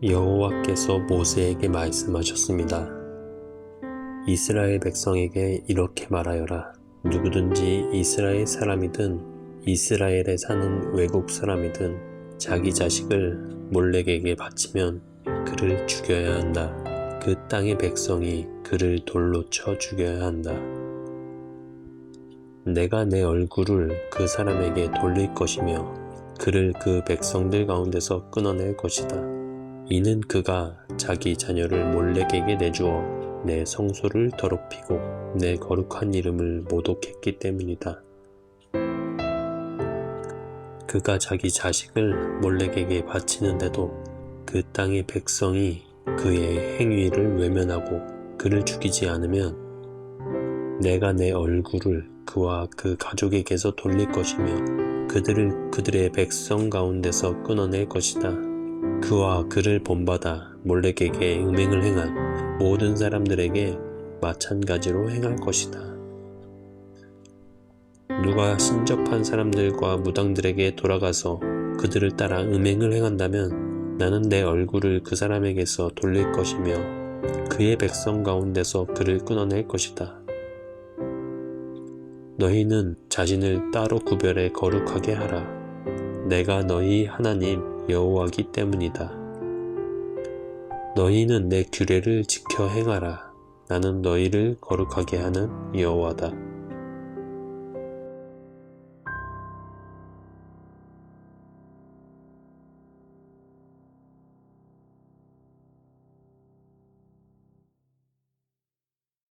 여호와께서 모세에게 말씀하셨습니다. 이스라엘 백성에게 이렇게 말하여라. 누구든지 이스라엘 사람이든 이스라엘에 사는 외국 사람이든 자기 자식을 몰렉에게 바치면 그를 죽여야 한다. 그 땅의 백성이 그를 돌로 쳐 죽여야 한다. 내가 내 얼굴을 그 사람에게 돌릴 것이며 그를 그 백성들 가운데서 끊어낼 것이다. 이는 그가 자기 자녀를 몰렉에게 내주어 내 성소를 더럽히고 내 거룩한 이름을 모독했기 때문이다. 그가 자기 자식을 몰렉에게 바치는데도 그 땅의 백성이 그의 행위를 외면하고 그를 죽이지 않으면 내가 내 얼굴을 그와 그 가족에게서 돌릴 것이며 그들을 그들의 백성 가운데서 끊어낼 것이다. 그와 그를 본받아 몰렉에게 음행을 행한 모든 사람들에게 마찬가지로 행할 것이다. 누가 신접한 사람들과 무당들에게 돌아가서 그들을 따라 음행을 행한다면 나는 내 얼굴을 그 사람에게서 돌릴 것이며 그의 백성 가운데서 그를 끊어낼 것이다. 너희는 자신을 따로 구별해 거룩하게 하라. 내가 너희 하나님 여호와기 때문이다. 너희는 내 규례를 지켜 행하라. 나는 너희를 거룩하게 하는 여호와다.